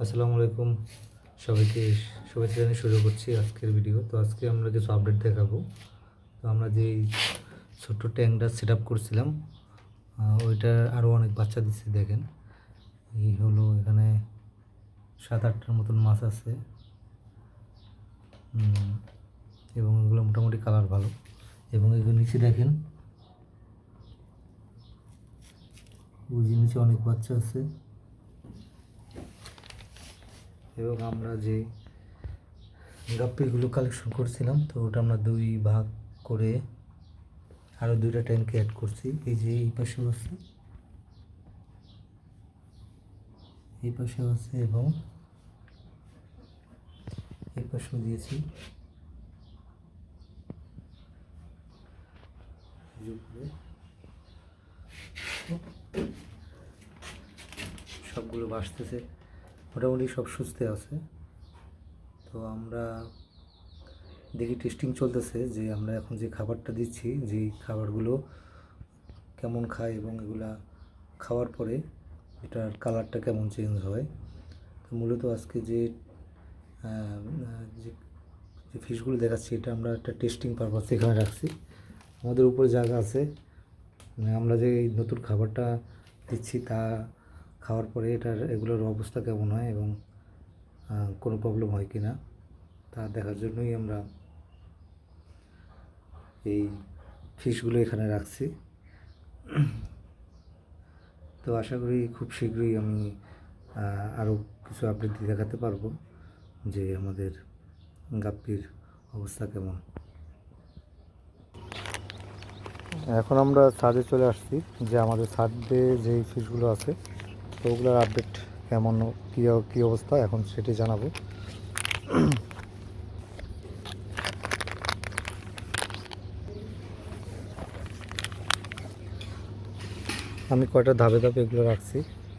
আসসালামু আলাইকুম। সবাইকে শুভেচ্ছা জানিয়ে শুরু করছি আজকের ভিডিও। তো আজকে আমরা কিছু আপডেট দেখাবো। তো আমরা যে ছোট্ট ট্যাঙ্কটা সেট আপ করছিলাম ওইটা আরও অনেক বাচ্চা দিচ্ছে, দেখেন। এই হলো এখানে সাত আটটার মতন মাছ আছে। এবং এগুলো মোটামুটি কালার ভালো। এবং এগুলো নিচে দেখেন, ওই নিচে অনেক বাচ্চা আছে। এবং আমরা যে গাপ্পিগুলো কালেকশন করছিলাম, তো ওটা আমরা দুই ভাগ করে আরও দুইটা ট্যাঙ্কে অ্যাড করছি। এই যে এই পাশেও আছে। এই পাশেও আছে এবং এই পাশেও দিয়েছি। সবগুলো বাসতেছে মোটামুটি সব সুস্থ আছে। তো আমরা দেখি টেস্টিং চলতেছে যে আমরা এখন যে খাবারটা দিচ্ছি, যে খাবারগুলো কেমন খায় এবং এগুলা খাওয়ার পরে এটার কালারটা কেমন চেঞ্জ হয়। তো মূলত আজকে যে যে ফিশগুলো দেখাচ্ছি, এটা আমরা একটা টেস্টিং পারপাস এখানে রাখছি। আমাদের উপরে জায়গা আছে। মানে আমরা যে নতুন খাবারটা দিচ্ছি তা খাওয়ার পরে এটার, এগুলোর অবস্থা কেমন হয় এবং কোনো প্রবলেম হয় কি না তা দেখার জন্যই আমরা এই ফিশগুলো এখানে রাখছি। তো আশা করি খুব শীঘ্রই আমি আরও কিছু আপডেট দেখাতে পারব যে আমাদের গাপ্পির অবস্থা কেমন। এখন আমরা ছাদে চলে আসছি যে আমাদের ছাদে যেই ফিশগুলো আছে ওগুলোর আপডেট কেমন কী কী অবস্থা এখন সেটি জানাব। আমি কয়টা ধাপে ধাপে এগুলো রাখছি।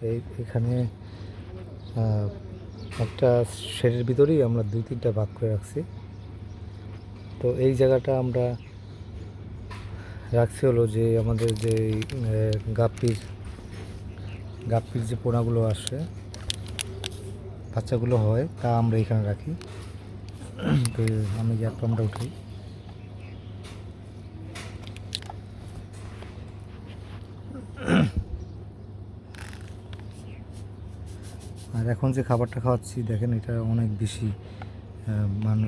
এই এখানে একটা শেডের ভিতরেই আমরা দুই তিনটা ভাগ করে রাখছি। তো এই জায়গাটা আমরা রাখছি হলো যে আমাদের যে আহ, গাপ্পির যে পোনাগুলো আসে, বাচ্চাগুলো হয়, তা আমরা এখানে রাখি। তো আমি গ্যাপ পাম্পটা উঠাই আর এখন যে খাবারটা খাওয়াচ্ছি, দেখেন এটা অনেক বেশি মান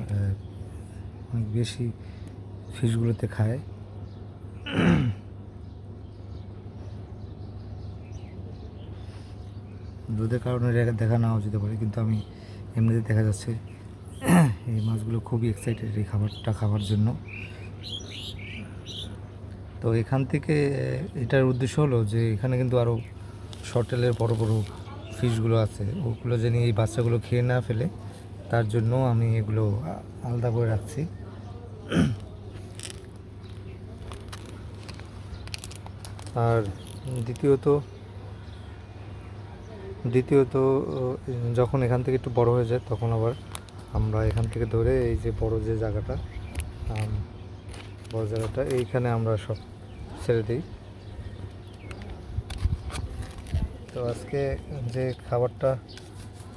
অনেক বেশি ফিশগুলোতে খায়। দুধের কারণে দেখা নাও যেতে পারে, কিন্তু আমি এমনিতে দেখা যাচ্ছে এই মাছগুলো খুবই এক্সাইটেড এই খাবারটা খাওয়ার জন্য। তো এখান থেকে এটার উদ্দেশ্য হলো যে এখানে কিন্তু আরও শর্টেলের বড় বড় ফিশগুলো আছে, ওগুলো যেন এই বাচ্চাগুলো খেয়ে না ফেলে, তার জন্য আমি এগুলো আলাদা করে রাখছি। আর দ্বিতীয়ত দ্বিতীয়ত যখন এখান থেকে একটু বড় হয়ে যায়, তখন আবার আমরা এখান থেকে ধরে এই যে বড় যে জায়গাটা বড় জায়গাটা, এইখানে আমরা সব ছেড়ে দিই। তো আজকে যে খাবারটা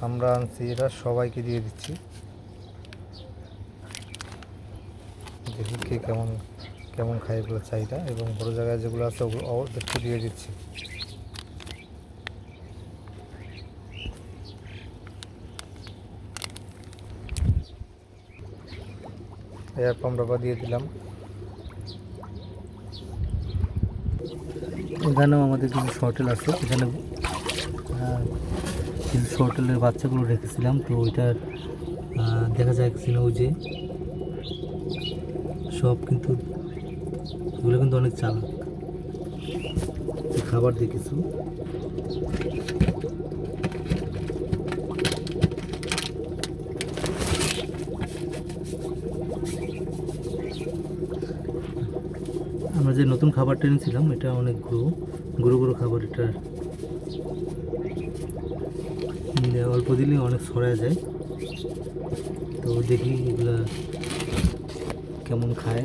আমরা আনছি, এটা সবাইকে দিয়ে দিচ্ছি। দেখি কে কেমন কেমন খায় এগুলো চাহিদা, এবং বড় জায়গায় যেগুলো আছে, ওগুলো ওদেরকে দিয়ে দিচ্ছি। এয়ার পাম্পটা দিয়ে দিলাম। এখানেও আমাদের কিছু শর্টেল আছে। এখানে কিছু শর্টেলের বাচ্চাগুলো রেখেছিলাম। তো ওইটার দেখা যাচ্ছিল ওই যে, সব কিন্তু, এগুলো কিন্তু অনেক চালাক। খাবার দিয়ে কিছু। যে নতুন খাবারটা এনেছিলাম, এটা অনেক গুঁড়ো গুঁড়ো গুঁড়ো খাবার এটা। অল্প দিলে অনেক সরা যায়। তো দেখি এগুলা কেমন খায়।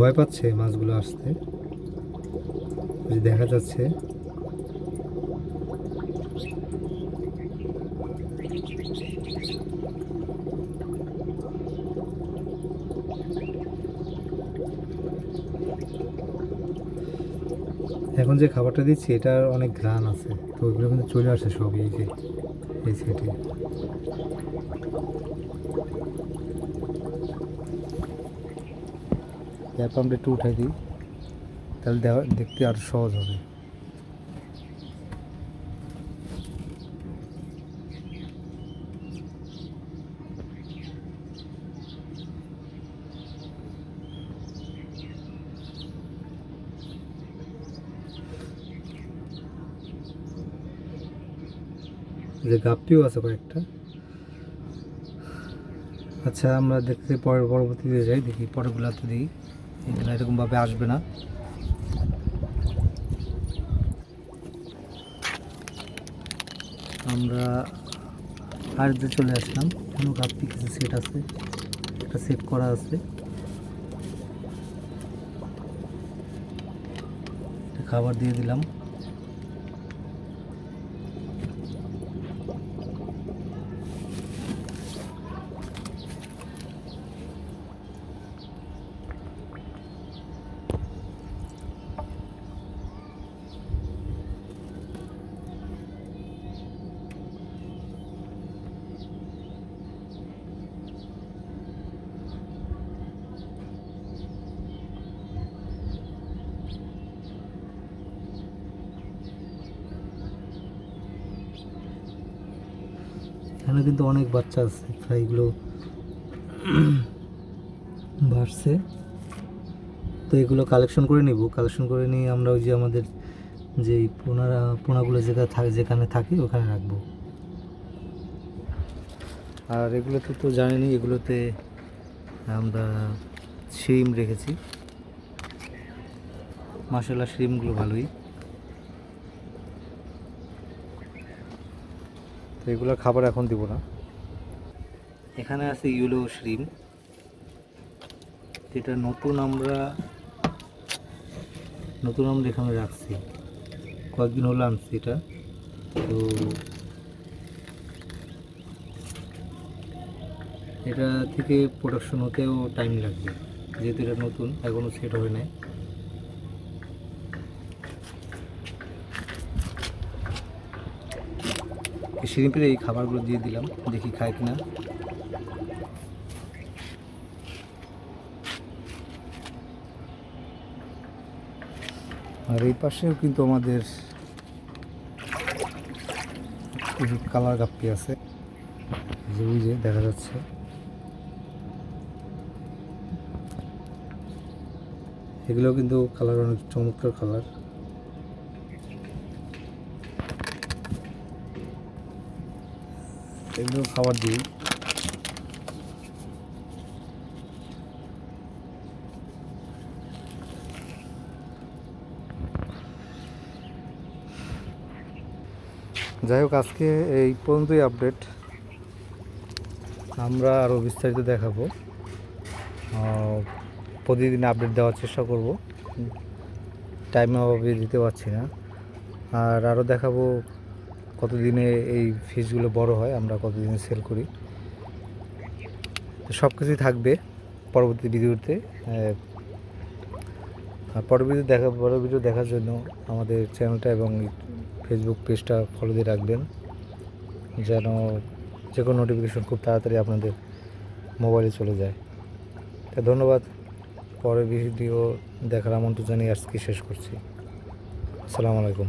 ভয় পাচ্ছে মাছগুলো আসতে। দেখা যাচ্ছে। এখন যে খাবারটা দিচ্ছি, এটার অনেক ঘ্রাণ আছে। তো ওইগুলো কিন্তু চলে আসে সবই এই যে, এই এয়ার পাম্পটা একটু উঠাই দিই, তাহলে দেখতে আরও সহজ হবে। যে গাপ্পিও আছে কয়েকটা। আচ্ছা আমরা দেখতে পরের পরবর্তীতে যাই, দেখি পরেরগুলাতে দিই। এগুলো এরকমভাবে আসবে না। আমরা আর যে চলে আসলাম। কোনো গাপ্পি কিছু সেট আছে। একটা সেট করা আছে। খাবার দিয়ে দিলাম। এখানে কিন্তু অনেক বাচ্চা আছে, প্রায় এগুলো বাড়ছে। তো এগুলো কালেকশন করে নিব। কালেকশন করে নিয়ে আমরা ওই যে আমাদের যে পোনারা, পোনাগুলো যেখানে থাকে যেখানে থাকে ওখানে রাখব। আর এগুলোতে তো জানেনি, এগুলোতে আমরা শিম রেখেছি। মাসাল্লাহ শিমগুলো ভালোই। তো এগুলোর খাবার এখন দিব না। এখানে আছে ইউলো শ্রিম যেটা নতুন আমরা নতুন আমরা এখানে রাখছি। কয়েকদিন হলো আনছি এটা। তো এটা থেকে প্রোডাকশন হতেও টাইম লাগবে। যেহেতু এটা নতুন এখনও সেট হয় নাই। শিরিপের এই খাবারগুলো দিয়ে দিলাম, দেখি খায় কিনা। আর এই পাশেও কিন্তু আমাদের কালার গাপ্পি আছে। যে, ওই যে, দেখা যাচ্ছে। এগুলো কিন্তু কালার অনেক চমৎকার কালার। এগুলো খাবার দিই। যাই হোক, আজকে এই পর্যন্তই আপডেট আমরা আরও বিস্তারিত দেখাবো। প্রতিদিন আপডেট দেওয়ার চেষ্টা করব। টাইম অভাবে দিতে পারছি না। আর আরও দেখাবো কতদিনে এই ফিশগুলো বড় হয়, আমরা কতদিনে সেল করি। সব কিছুই থাকবে পরবর্তী ভিডিওতে। পরের ভিডিও দেখা, পরের ভিডিও দেখার জন্য আমাদের চ্যানেলটা এবং ফেসবুক পেজটা ফলো দিয়ে রাখবেন। যেন যে কোনো নোটিফিকেশন খুব তাড়াতাড়ি আপনাদের মোবাইলে চলে যায়। তা ধন্যবাদ। পরের ভিডিও দেখার আমন্ত্রণ জানিয়ে আজকে শেষ করছি। আসসালামু আলাইকুম।